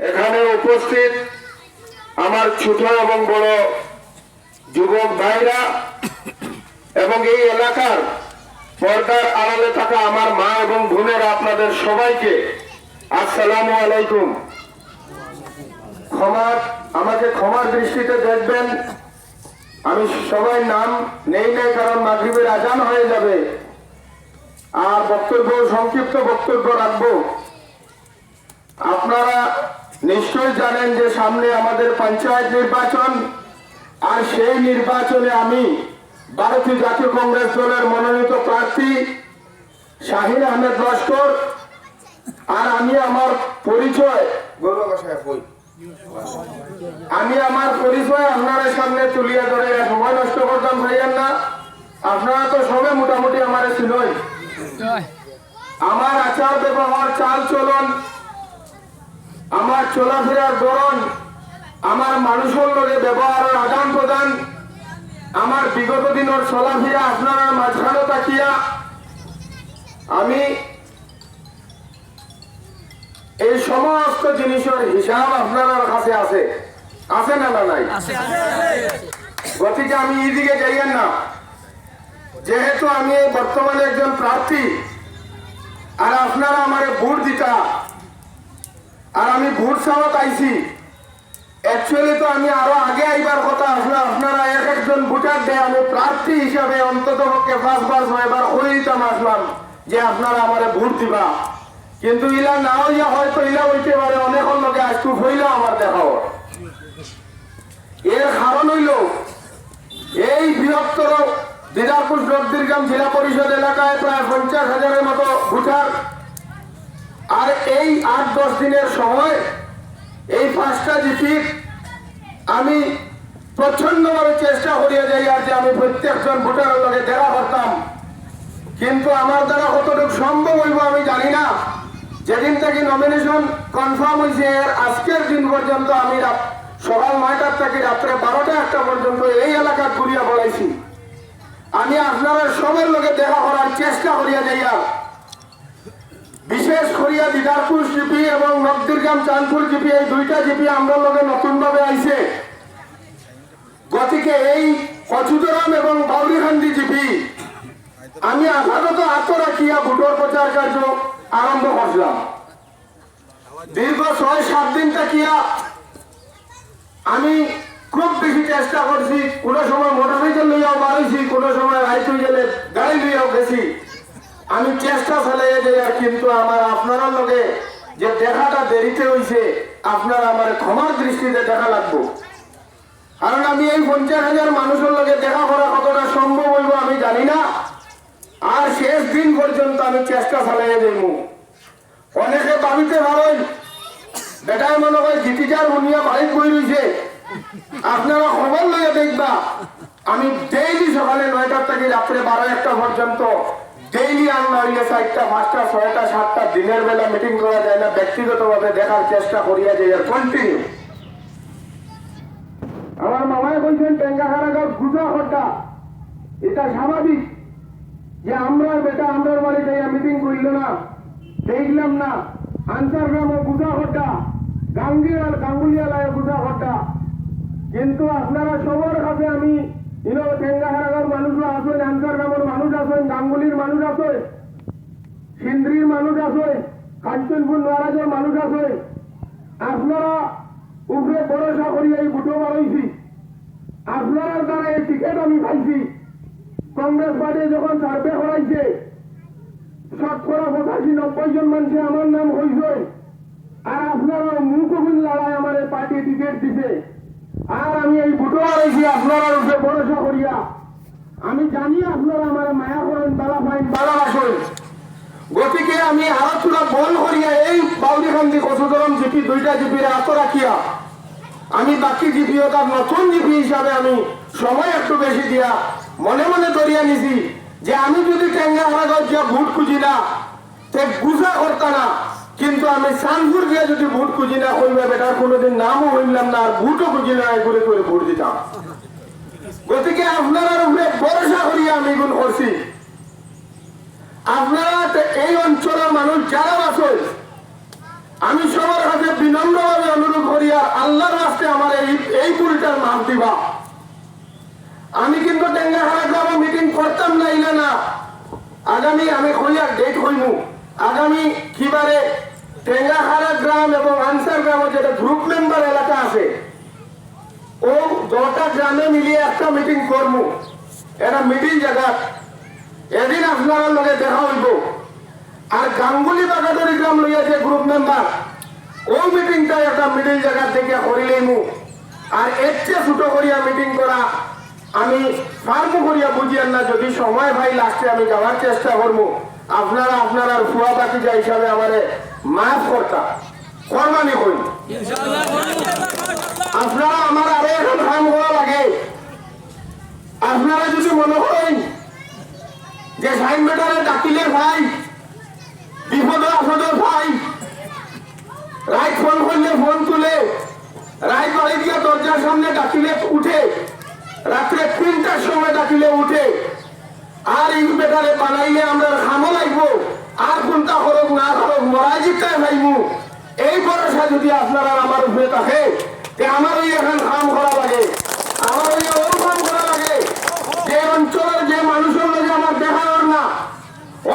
এখানে উপস্থিত আমার ছোট এবং বড় যুবক ভাইরা এবং এই এলাকার পর্দার আড়ালে থাকা আমার মা এবং বোনেরা আপনাদের সবাইকে আসসালামু আলাইকুম। ক্ষমা, আমাকে ক্ষমার দৃষ্টিতে দেখবেন। আমি সবাই নাম নেই নাই, কারণ মাগরিবের আজান হয়ে যাবে। আর বক্তব্য, সংক্ষিপ্ত বক্তব্য রাখব। আপনারা নিশ্চয় জানেন যে সামনে আমাদের পঞ্চায়েত নির্বাচন আর সেই নির্বাচনে আমি ভারতীয় জাতীয় কংগ্রেস দলের মনোনীত প্রার্থী শাহিন আহমেদ লস্কর আর আমি আমার পরিচয় আমি আমার পরিচয় আপনাদের সামনে তুলিয়া ধরে সময় নষ্ট করতাম ভাইয়ের না আপনারা তো সবে মোটামুটি আমার ছিলই আমার আচার ব্যবহার চাল চলন আমার চলাফেরার গরণ আমার মানুষের লগে ব্যবহারের আদান প্রদান আমার বিগত দিনের চলাফেরা আপনারা মাঝখানে তাকিয়া আমি এই সমস্ত জিনিসের হিসাব আপনার কাছে আছে। আছে না না নাই? গতিকে আমি এইদিকে যাইয়েন না। যেহেতু আমি এই বর্তমানে একজন প্রার্থী আর আপনারা আমার ভোট দিতা আর আমি ভোট চাওয়াত আইছি অ্যাকচুয়ালি তো আমি আরও আগে আইবার কথা আসলে আপনারা এক একজন ভোটার দেয়, আমি প্রার্থী হিসাবে অন্তত পক্ষে পাঁচবার, ছয়বার হয়ে দিতাম আসলাম যে আপনারা আমার ভোট দিবা। কিন্তু ইলা না হইয়া হয়তো ইলা হইতে পারে, অনেক লোকে আজকু হইলেও আমার দেখাও এর কারণ হইল, এই বৃহত্তর দিদারপুর নবদীরগ্রাম জেলা পরিষদ এলাকায় প্রায় পঞ্চাশ হাজারের মতো ভোটার আর এই আট, দশ দিনের সময় এই পাঁচটা জিপির আমি প্রচন্ডভাবে চেষ্টা করিয়া যাই আর যে আমি প্রত্যেকজন ভোটারের লগে দেখা করতাম। কিন্তু আমার দ্বারা কতটুকু সম্ভব হইব আমি জানি না। যেদিন থেকে নমিনেশন কনফার্ম হয়েছে আজকের দিন পর্যন্ত আমি সকাল নয়টার থেকে রাত্রে বারোটা, একটা পর্যন্ত এই এলাকা ঘুরিয়া বলাইছি। আমি আপনারা সবার লোকে দেখা করার চেষ্টা করিয়া যাইয়া বিশেষ করিয়া দিদারপুর জিপি এবং নবদুর্গাম চাঁদপুর জিপি, এই দুইটা জিপি আমরা লোকে নতুন ভাবে আইছে। গতিকে এই কচুদরাম এবং বাউরিখান্দি জিপি, আমি আধারত আপাতত আত্মরাখিয়া ভোটর প্রচার কার্য আরম্ভ করলাম। দীর্ঘ ছয়, সাত দিন থাকিয়া আমি খুব বেশি চেষ্টা করছি, কোনো সময় মোটরসাইকেল লইয়াও বাড়াইছি, কোনো সময় রাইত হয়ে গেলে, গাড়ি লইয়াও গেছি। আমি চেষ্টা চালাইয়া যাই আর কিন্তু আমার আপনারা লগে যে দেখাটা দেরিতে হইছে, আপনারা আমার ক্ষমার দৃষ্টিতে দেখা লাগবো। কারণ আমি এই পঞ্চাশ হাজার মানুষের লগে দেখা করা কতটা সম্ভব হইব আমি জানি না। আর শেষ দিন পর্যন্ত আমি চেষ্টা চালাইয়া যাইব অনেকে ভাবিতে পারেন বেটায় মনে হয় জিটিজার মুনিয়া বাড়িত বই রয়েছে আপনারা খবর লইয়া দেখবা, আমি ডেইলি সকালে নয়টার থেকে রাত্রে বারো একটা পর্যন্ত ডেইলি আনলা হইলে চারটা, পাঁচটা, ছয়টা, সাতটা, দিনের বেলা মিটিং করা যায় না, ব্যক্তিগতভাবে দেখার চেষ্টা করিয়া যাই কন্টিনিউ আমার মামায় বলছেন, টেঙ্গা খারাগার গুজা হটা এটা স্বাভাবিক যে আমরা বেটা আমরার বাড়িতে মিটিং করিল না। দেখলাম না, আনসার গ্রাম গুজা হটা গাঙ্গিয়াল গাঙ্গুলিয়ালায় গুজা হটা কিন্তু আপনারা সবার কাছে আমি ইনো টেঙ্গা হারাগার মানুষরা আছেন আনসার গ্রামের মানুষ আছেন, গাঙ্গুলির মানুষ আছে, সিন্দ্রির মানুষ আছে, কাঞ্চনপুর মহারাজের মানুষ আছে। আপনারা উপরে ভরসা করি এই বুটো বাড়াইছি। আপনার দ্বারা এই টিকিট আমি পাইছি। কংগ্রেস পার্টি যখন সার্ভে করাইছে, শতকরা পঁচাশি, নব্বই জন মানুষে আমার নাম হয়েছে আর আপনারা মুখ লড়াই আমার পার্টি টিকিট দিছে। আর আমি এই বুটো বাড়াইছি আপনারা উপরে ভরসা করিয়া। আমি জানি আপনারা আমার মায়া করেন, বালা পাইন, বালা আসেন গতিকে আমি চূড়া বল করিয়া এই বাউরিখান্দি কচুদরম জিপি, দুইটা জিপির আত রাখিয়া, আমি বাকি জিপিও তার নতুন জিপি হিসাবে আমি সময় একটু বেশি দিয়া মনে মনে ধরিয়া নিছি যে আমি যদি টেঙ্গা হারাগর যা ভোট খুঁজি না, তে গুজা করতা না। কিন্তু আমি সানপুর গিয়ে যদি ভোট খুঁজি না, ওই বেটার কোনোদিন নামও হইলাম না, আর ভোটও খুঁজি না করে করে ভোট দিতাম। গতিকে আপনারা উপরে ভরসা করিয়া আমি গুণ করছি। আপনারা এই অঞ্চলের মানুষ যারা আছে, আমি সবার হাতে বিনম্রভাবে অনুরোধ করিয়া আল্লাহর রাস্তে আমার এই এই ভুলটার মাপ দিবা। আমি কিন্তু টেঙ্গাহারা গ্রামে মিটিং করতাম না ইলা না আগামী আমি হইয়া ডেট হইমু আগামী কিবারে টেঙ্গাহারা গ্রাম এবং আনসার গ্রামে যেটা গ্রুপ মেম্বার এলাকা আছে, ও দশটা গ্রামে মিলিয়ে একটা মিটিং করব এটা মিটিং জায়গা। এদিন আপনারা লগে দেখা হইব। আর গাঙ্গুলি বাগাদারি গ্রাম লইয়া যে গ্রুপ মেম্বার ও মিটিংটা একটা মিডিল জায়গা থেকে করিলেইমু আর এর চেয়ে ছোট করিয়া মিটিং করা, আমি ফার্ম করিয়া বুঝিয়ান না, যদি সময় ভাই লাস্টে আমি যাওয়ার চেষ্টা করব আপনারা আপনারা ফুয়া বাকি যা হিসাবে আমারে মাফ করতা, করবানি কই আপনারা আমার আরও এখন কাম করা লাগে। আপনারা যদি মনে করেন যে সাইন বেটারে ডাকিলে ভাই, বিপদ আপদ ভাই রায় ফোন করলে ফোন তুলে রায় বাড়ি দিয়ে দরজার সামনে ডাকিলে উঠে, রাত্রে তিনটার সময় ডাকিলে উঠে, আর বেটারে বানাইলে আমরা খামো আমার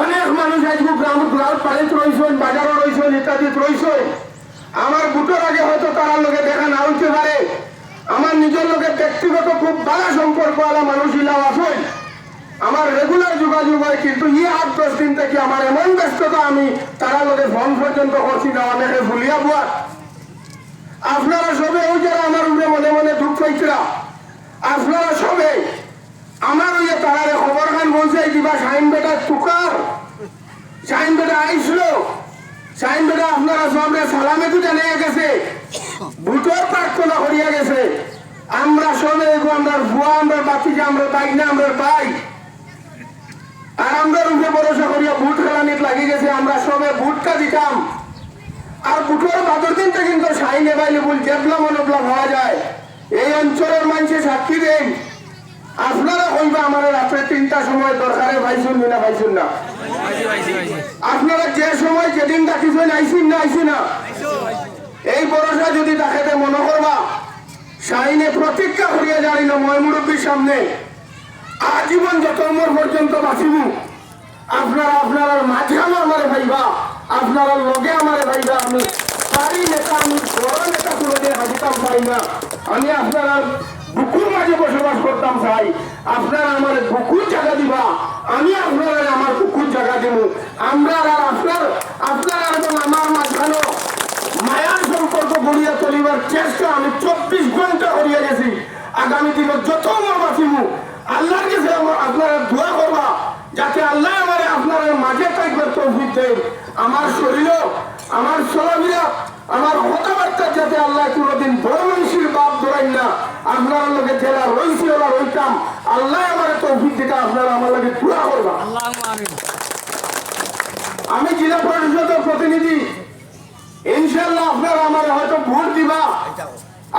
অনেক মানুষ আজকে গ্রাম ইত্যাদি রয়েছেন আমার বুটোর আগে হয়তো দেখা না হইতে পারে। নিজের লোকে ব্যক্তিগত খুব ভালো সম্পর্ক আলা মানুষ ইলাও আছেন। আমার রেগুলার যোগাযোগ হয়, কিন্তু ই আট দশ দিন থেকে আমার এমন ব্যস্ততা আমি তারা লোকে ফোন পর্যন্ত করছি না, অনেকে ভুলিয়া বুয়ার আপনারা সবে ওই যারা আমার উপরে মনে মনে দুঃখ পাইছিলা, আপনারা সবে আমার ওই যে তারারে খবর খান বলছে দিবা সাইন বেটা তুকার। সাইন বেটা আইসলো। সাইন বেটা আপনারা সবরে সালামে তো জানিয়ে গেছে ভোটর প্রার্থনা করিয়া গেছে। আমরা সবে আমরা ভুয়া, আমরা যে আমরা পাই না, আমরা পাই আর আমরা রূপে ভরসা করিয়া ভোট খেলানিত লাগি গেছে, আমরা সবে ভোটটা দিতাম। আর বুটোর বাদর দিনটা কিন্তু সাইন অ্যাভেলেবল জেবলা মনবলা হওয়া যায়। এই অঞ্চলের মানুষে সাক্ষী দেন। আপনারা কইবা আমার রাত্রে তিনটা সময় দরকারে ভাইছুন না ভাইছুন না? আপনারা যে সময় যেদিন ডাকিছেন আইসিন না আইসি না? এই ভরসা যদি তাকে মনে করবা, সাইনে প্রতীক্ষা করিয়া জানি না ময় মুরব্বীর সামনে। আজীবন যত উমর পর্যন্ত বাঁচিব, আপনারা আপনার মাঝখানে আমার ভাইবা, আপনারা লগে আমার ভাইবা আমি। পারি নেতা আমি, বড় নেতা কোনোদিন হাজিতাম পাই না। আমি আপনারা বুকুর মাঝে বসবাস করতাম চাই আপনারা আমার বুকুর জায়গা দিবা, আমি আপনারা আমার বুকুর জায়গা দিব আমরা আর আপনার, আপনারা এবং আমার মাঝখানে মায়ার সম্পর্ক গড়িয়া চলিবার চেষ্টা আমি চব্বিশ ঘণ্টা করিয়া গেছি। আগামী দিনে যত আমার বাঁচিব আল্লাহর কাছে আমার আপনারা দোয়া করবা যাতে আল্লাহ আমার আপনার মাঝে থাকবে তৌফিক দেয় আমার শরীর আমার চলাফেরা আমার কথাবার্তা যাতে আল্লাহ কোনোদিন বড় মানুষের বাপ ধরাই না আপনার লোকে জেলা রইছি ওরা রইতাম। আল্লাহ আমার তৌফিক দিতে আপনারা আমার লাগে পুরা করবা। আমি জেলা পরিষদের প্রতিনিধি। ইনশাল্লাহ আপনারা আমার হয়তো ভোট দিবা।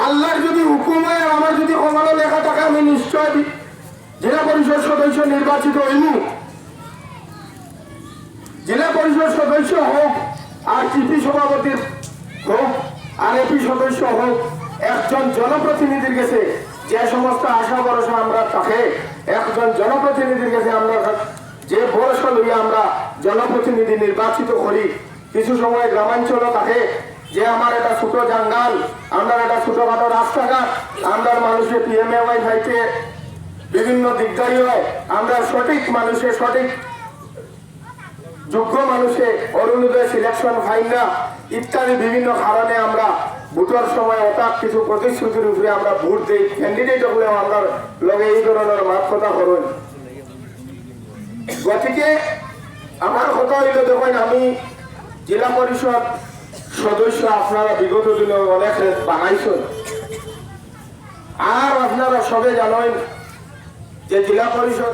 আল্লাহর যদি হুকুম হয় আর আমার যদি কমানো লেখা থাকে আমি নিশ্চয় জেলা পরিষদ সদস্য নির্বাচিত হইমু। জেলা পরিষদ সদস্য হোক, আর টিপি সভাপতির হোক, আর এপি সদস্য হোক, একজন জনপ্রতিনিধির কাছে যে সমস্ত আশা ভরসা আমরা থাকে, একজন জনপ্রতিনিধির কাছে আমরা যে ভরসা লইয়া আমরা জনপ্রতিনিধি নির্বাচিত করি, কিছু সময় গ্রামাঞ্চল থাকে যে আমার একটা ছোট জাঙ্গাল, আমরা একটা ছোটখাটো রাস্তাঘাট আমরা মানুষের পিএমএ ওয়াই ভাইকে বিভিন্ন দিকদারি হয় আমরা সঠিক মানুষের সঠিক যোগ্য মানুষে অরুণোদয় সিলেকশন পাই না। ইত্যাদি বিভিন্ন কারণে আমরা ভোটের সময় অর্থাৎ কিছু প্রতিশ্রুতির উপরে আমরা ভোট দিই। ক্যান্ডিডেট হলে আমরা লগে এই ধরনের মাত কথা করুন। গতিকে আমার কথা হইল, দেখুন, আমি জেলা পরিষদ সদস্য আপনারা বিগত দিনে অনেক বানাইছেন। আর আপনারা সবে জানেন যে জেলা পরিষদ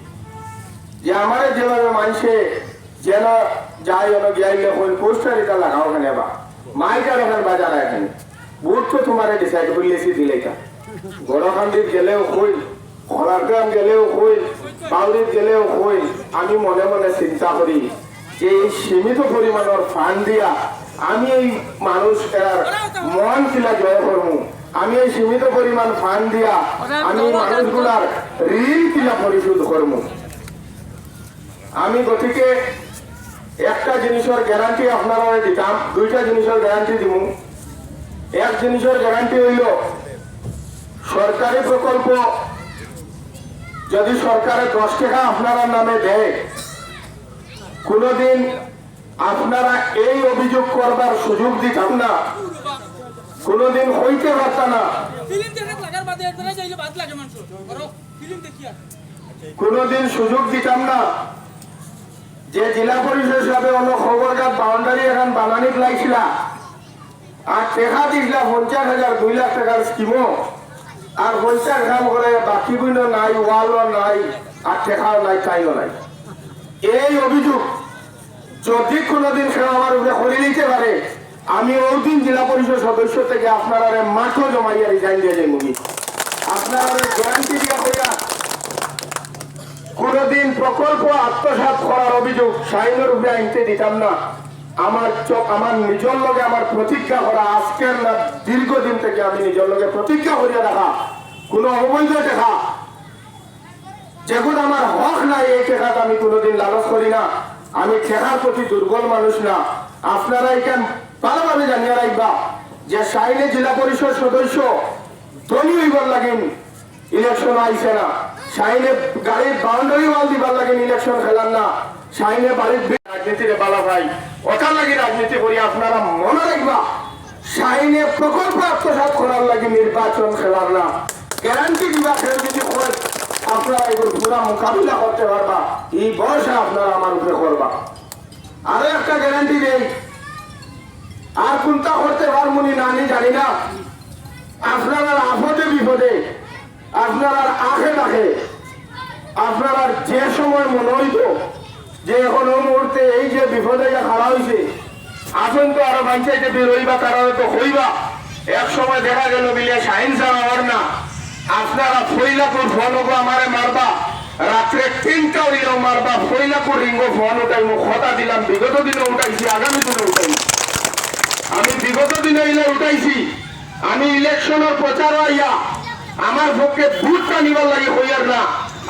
যে আমারে জেলার মানুষে যেন যাই যেন গিয়াইলে হইল পোস্টার এটা লাগাও ওখানে বা মাইকার ওখানে বাজার এখানে। বুট তো তোমার ডিসাইড করলেছি দিলেটা গড়খান্দিত গেলেও কই খরাগ্রাম গেলেও কই বাউরিত গেলেও কই আমি মনে মনে চিন্তা করি যে এই সীমিত পরিমাণের ফান্ড দিয়া আমি এই মানুষ এর মন কিলা জয় করব আমি এই সীমিত পরিমাণ ফান্ড দিয়া আমি মানুষগুলার ঋণ কিলা পরিশোধ করব আমি গতিকে একটা জিনিসের গ্যারান্টি আপনারা দিতাম দুইটা জিনিসের গ্যারান্টি দিব এক জিনিসের গ্যারান্টি হইল সরকারি প্রকল্প যদি সরকারে দশ টাকা আপনারা নামে দেয় কোনোদিন আপনারা এই অভিযোগ করবার সুযোগ দিতাম না। কোনোদিন হইতে পারতাম না। কোনোদিন সুযোগ দিতাম না। যে জেলা পরিষদ হিসাবে অন্য খবরকার বাউন্ডারি এখন বানানিত লাগছিলা। আর টেকা দিছিলা পঞ্চাশ হাজার দুই লাখ টাকার স্কিমও আর পঞ্চাশ কাম করে বাকি বইন নাই ওয়ালও নাই, আর টেকাও নাই, তাইও নাই। এই অভিযোগ যদি কোনোদিন সে আমার উপরে করে নিতে পারে, আমি ওই দিন জেলা পরিষদ সদস্য থেকে আপনারা মাঠও জমাইয়া রিজাইন দিয়ে যাই মুভি আপনারা গ্যারান্টি দিয়া হইয়া কোনদিন প্রকল্প আত্মসাৎ করার অভিযোগ সাইনের উপরে আনতে দিতাম না। আমার আমার নিজের লগে আমার প্রতিজ্ঞা করা আজকের না, দীর্ঘদিন থেকে আমি নিজের লগে প্রতিজ্ঞা করিয়া রাখা কোন অবৈধ দেখা। যেগুলো আমার হক নাই, এই টেকাটা আমি কোনোদিন লালচ করি না। আমি ঠেকার প্রতি দুর্বল মানুষ না। আপনারা এখান ভালোভাবে জানিয়ে রাখবা যে সাইনে জেলা পরিষদ সদস্য হইবার লাগেন ইলেকশন আইসে না। সাইনে গাড়ির বাউন্ডারি ওয়াল দিবার লাগে ইলেকশন খেলার না। সাইনে বাড়ির রাজনীতিরে বালা ভাই ওটা লাগে রাজনীতি করি আপনারা মনে রাখবা সাইনে প্রকল্প আত্মসাৎ করার লাগে নির্বাচন খেলার না। গ্যারান্টি দিবা কেউ যদি হয় আপনারা এগুলো পুরা মোকাবিলা করতে পারবা। এই বয়সে আপনারা আমার উপরে করবা। আরও একটা গ্যারান্টি দেই, আর কোনটা করতে পারবনি না জানি না। আপনারা আপদে বিপদে আপনারা আখে ডাকে আপনারা যে সময় মনে হইতো যে এখন ওই মুহূর্তে এই যে বিপদে খাড়া হয়েছে আসুন তো আরও পঞ্চায়েতে বেরোইবা তারা হয়তো হইবা। এক সময় দেখা গেল বিলে সাইন্স আমার না। আপনারা ফইলাপুর ফোন আমারে মারবা। রাত্রে তিনটা হইলেও মারবা ফইলাপুর রিঙ্গো ফোন উঠাই কথা দিলাম, বিগত দিনে উঠাইছি, আগামী দিনে উঠাইছি। আমি বিগত দিনে ইলে উঠাইছি। আমি ইলেকশনের প্রচার হইয়া আমার পক্ষে ভোটটা নিবার লাগে হইয়ার না।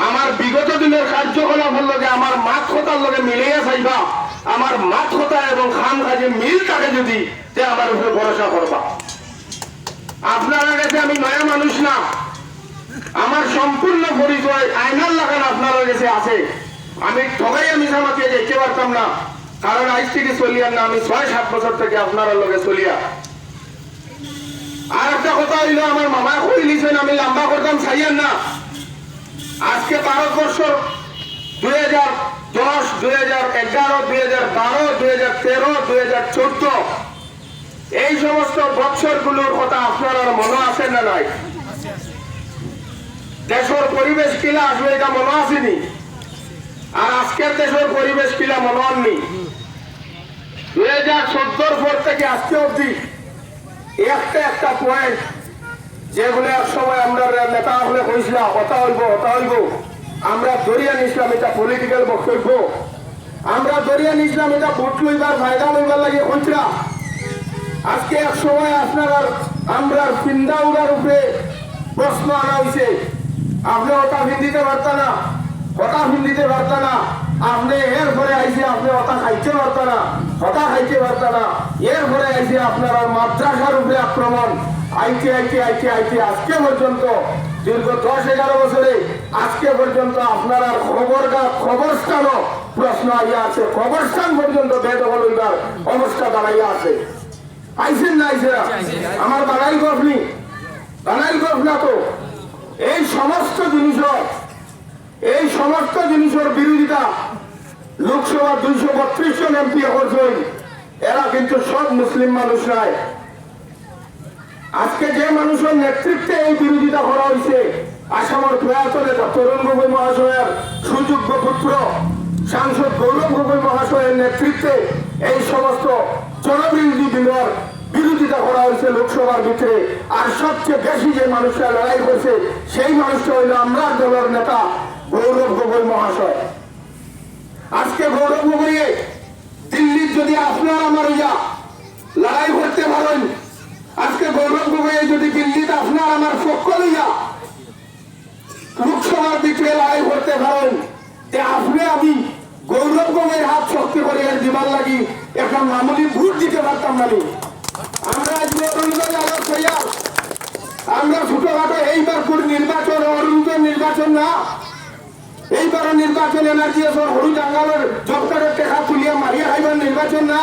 আমার বিগত দিনের কার্যকলাপের লগে আমার মাত কথার লগে মিলিয়ে চাইবা। আমার মাত কথা এবং খাম কাজে মিল থাকে যদি, তে আমার উপরে ভরসা করবা। আপনারা কাছে আমি নয়া মানুষ না, আমার সম্পূর্ণ পরিচয় আইনার লাগান আপনার কাছে আছে। আমি ঠগাই আমি সামাতে যেতে পারতাম না, কারণ আজ থেকে চলিয়ার না, আমি ছয় সাত বছর থেকে আপনার লগে চলিয়া আর একটা কথা হইল, আমার মামা কই লিছেন? আমি লম্বা করতাম চাইয়ার না। আজকে ভারতবর্ষ দুই হাজার দশ, দুই হাজার এগারো, দুই হাজার বারো, দুই হাজার তেরো, দুই হাজার চোদ্দ, এই সমস্ত বৎসরগুলোর কথা আপনার মনে আছে না নাই? দেশের পরিবেশ কিলা আসবে, এটা মনে আসেনি। আর আজকের দেশের পরিবেশ কিলা মনে হননি। দুই হাজার চোদ্দোর পর থেকে আজকে অব্দি একটা একটা পয়েন্ট যেগুলো এক সময় আমরা নেতা হলে কইছিলাম, হতা হইব হতা হইব। আমরা দরিয়া নিছিলাম এটা পলিটিক্যাল বক্তব্য আমরা দরিয়া নিছিলাম এটা ভোট লইবার, ফায়দা লইবার লাগে কইছিলাম। আজকে এক সময় আপনার আমরা চিন্তা উড়ার উপরে প্রশ্ন আনা হয়েছে আপনি ওটা ভিন্দিতে পারতেন না ওটা ভিন্দিতে পারতেন না। আপনি এর পরে আইসে, আপনি ওটা খাইতে পারতেন না। ওটা খাইতে পারতেন না। এর পরে আইসে আপনার মাদ্রাসার উপরে আক্রমণ আইতে আইতে আইতে আইতে আজকে পর্যন্ত, দীর্ঘ দশ, এগারো বছরে, আজকে পর্যন্ত আপনার খবর খবরস্থানও প্রশ্ন আইয়া আছে। খবরস্থান পর্যন্ত বেদখল হইবার অবস্থা দাঁড়াইয়া আছে। আইসেন না আইসেন আমার বাঙালি গল্পনি বাঙালি গল্প না তো? এই সমস্ত জিনিস এই সমস্ত জিনিসের বিরোধিতা লোকসভা দুইশো বত্রিশ জন এমপি করছেন এরা কিন্তু সব মুসলিম মানুষ নয়। আজকে যে মানুষের নেতৃত্বে এই বিরোধিতা করা হয়েছে, আসামের প্রয়াত নেতা তরুণ গগৈ মহাশয়ের সুযোগ্য পুত্র, সাংসদ গৌরব গগৈ মহাশয়ের নেতৃত্বে এই সমস্ত জনবিরোধী বিলের বিরোধিতা করা হয়েছে লোকসভার ভিতরে। আর সবচেয়ে বেশি যে মানুষরা লড়াই করছে, সেই মানুষটা হইল আমরা দলের নেতা গৌরব গগৈ মহাশয়। গৌরব গগৈয়ে দিল্লির যদি আপনার আমার ইয়া লড়াই করতে পারেন, আজকে গৌরব গগৈয়ে যদি দিল্লিতে আপনার আমার পক্ষ লইয়া লোকসভার ভিতরে লড়াই করতে পারেন আপনি আমি গৌরব গগৈয়ের হাত শক্তি করে দিবার লাগি একটা মামুলি ভোট দিতে পারতাম না আমরা আমরা ছোটখাটো এইবার কোন নির্বাচন অরুণগঞ্জ নির্বাচন না এইবার নির্বাচন এনার্জি আছে হরু জাঙ্গালের জবকারের টেকা তুলিয়া মারিয়া খাইবার নির্বাচন না।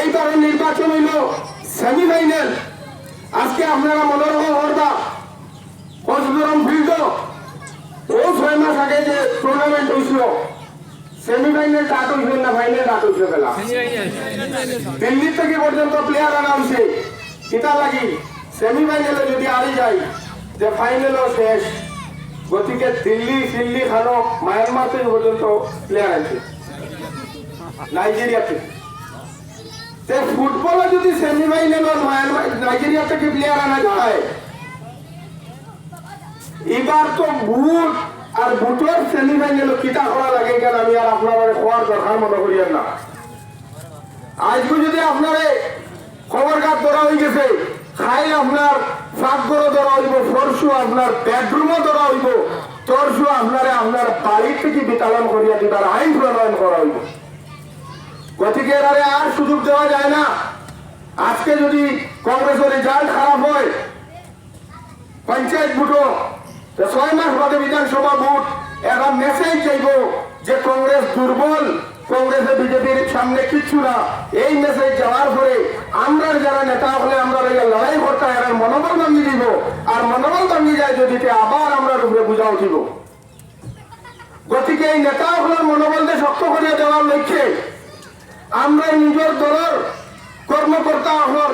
এইবার নির্বাচন হইল সেমিফাইনাল আজকে আপনারা মনোরম করবা কচুদরম ফিল্ড ও ছয় মাস আগে যে টুর্নামেন্ট হয়েছিল সেমিফাইনাল ডাট হয়েছিল না ফাইনাল ডাট হয়েছিল খেলা দিল্লি থেকে পর্যন্ত প্লেয়ার আনা হয়েছে কিতা লাগি সেমিফাইনালে যদি হারি যায়, যে ফাইনালও শেষ। গতিকে দিল্লি সিল্লি খানো মায়ানমার থেকে পর্যন্ত প্লেয়ার আছে নাইজেরিয়া থেকে তে ফুটবলে যদি সেমিফাইনাল মায়ানমার নাইজেরিয়া থেকে প্লেয়ার আনা যায়? এবার তো বুট আর বুটের সেমিফাইনাল কিতা করা লাগে কেন আমি আর আপনার খোয়ার দরকার মনে করি না। আজকে যদি আপনারে খবর কাজ ধরা হয়ে গেছে, খাই আপনার কংগ্রেসের পঞ্চায়েত ছয় মাস বিধানসভা ভোট একটা মেসেজ যাইব যে কংগ্রেস দুর্বল, কংগ্রেসে বিজেপির সামনে কিচ্ছু না। এই মেসেজ যাওয়ার পরে আমরা যারা নেতা হলে আমরা লড়াই করতে এরা মনোবল ভাঙি দিব আর মনোবল ভাঙি তে আবার আমরা রূপে বুঝা উঠিব। গতিকে এই নেতা হলের মনোবলকে শক্ত করে দেওয়ার লক্ষ্যে আমরা নিজের দলের কর্মকর্তা হল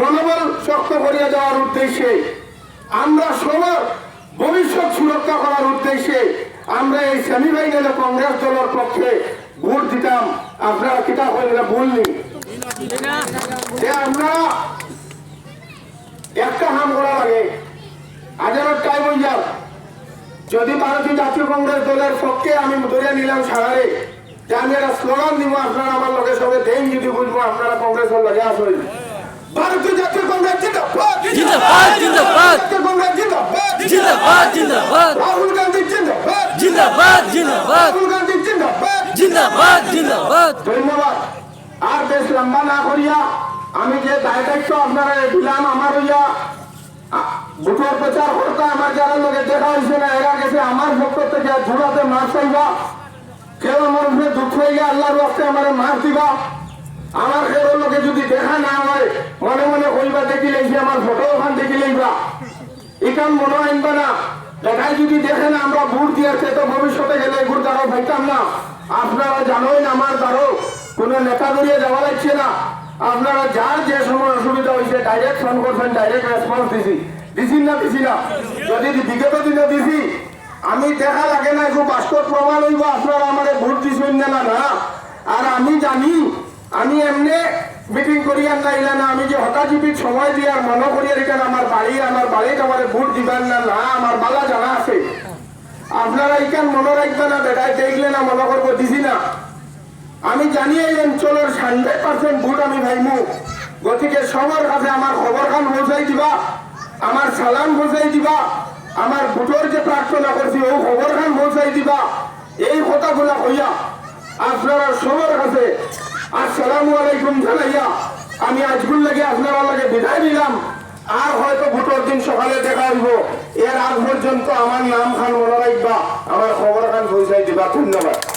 মনোবল শক্ত করিয়া দেওয়ার উদ্দেশ্যে, আমরা সবার ভবিষ্যৎ সুরক্ষা করার উদ্দেশ্যে আমরা এই সেমিফাইনালে কংগ্রেস দলের পক্ষে ভোট দিতাম। আপনারা কিতাব হইলে বললি যে আমরা একটা হাম করা লাগে হয়ে যাও যদি ভারতীয় জাতীয় কংগ্রেস দলের পক্ষে আমি ধরে নিলাম সারারে যে আমি একটা স্লোগান দিব আপনারা আমার লগে সঙ্গে দেন যদি বুঝব আপনারা কংগ্রেসের লগে আসবেন ভারতীয় জাতীয় কংগ্রেস জিন্দাবাদ জিন্দাবাদ, জিন্দাবাদ। জাতীয় কংগ্রেস জিন্দাবাদ জিন্দাবাদ জিন্দাবাদ। রাহুল গান্ধী জিন্দাবাদ জিন্দাবাদ জিন্দাবাদ। রাহুল গান্ধী জিন্দাবাদ। জিন্দাবাদ জিন্দাবাদ। ধন্যবাদ। আর বেশ লম্বা না করিয়া আমি যে দায় দায়িত্ব আপনারা দিলাম আমার হইয়া ভোটের প্রচার করতে আমার যারা লোকে দেখা হয়েছে না, এরা গেছে আমার পক্ষ থেকে ঝুড়াতে মাছ চাইবা। কেউ আমার উপরে দুঃখ হইলে আল্লাহর রাস্তে আমার মাছ দিবা। আমার কেউ লোকে যদি দেখা না হয়, মনে মনে কইবা দেখি লাইছি, আমার ফটো ওখান দেখি লাইবা। এখান মনে আনবা না। দেখাই যদি দেখেন আমরা ভোট দিয়েছে তো ভবিষ্যতে গেলে ভোট দ্বারা পাইতাম না। আপনারা জানোই না, আমার দ্বারও কোন নেতা দরিয়ে যাওয়া লাগছে না। আপনারা যার যে সময় অসুবিধা হয়েছে ডাইরেক্ট ফোন করছেন ডাইরেক্ট রেসপন্স দিছি। দিছি না দিছি না। যদি বিগত দিনে দিছি, আমি দেখা লাগে না একটু বাস্তব প্রমাণ হইব আপনারা আমার ভোট দিছেন না না আর আমি জানি, আমি এমনি মিটিং করিয়ার না না? আমি যে হঠাৎ সময় দিয়ে আর মনে করিয়ার এখানে আমার বাড়ি আমার বাড়িতে আমার ভোট দিবেন না না আমার বালা জানা আছে। আপনারা এখান মনে রাখবেন না বেটায় দেখলে না, মনে করব দিছি না। আমি জানি এই অঞ্চলের হান্ড্রেড পার্সেন্ট ভোট আমি ভাইমু। গতিকে সবার কাছে আমার খবর খান পৌঁছাই দিবা। আমার সালাম পৌঁছাই দিবা। আমার ভোটর যে প্রার্থনা করছি, ও খবর খান পৌঁছাই দিবা। এই কথাগুলা হইয়া আপনারা সবার কাছে আসসালামু আলাইকুম জানাইয়া আমি আজগুল লাগে আপনারা লাগে বিদায় নিলাম। আর হয়তো ভোটের দিন সকালে দেখা হইব। এর আগ পর্যন্ত আমার নাম খান মনে রাখবা। আমার খবর খান পৌঁছাই দিবা। ধন্যবাদ।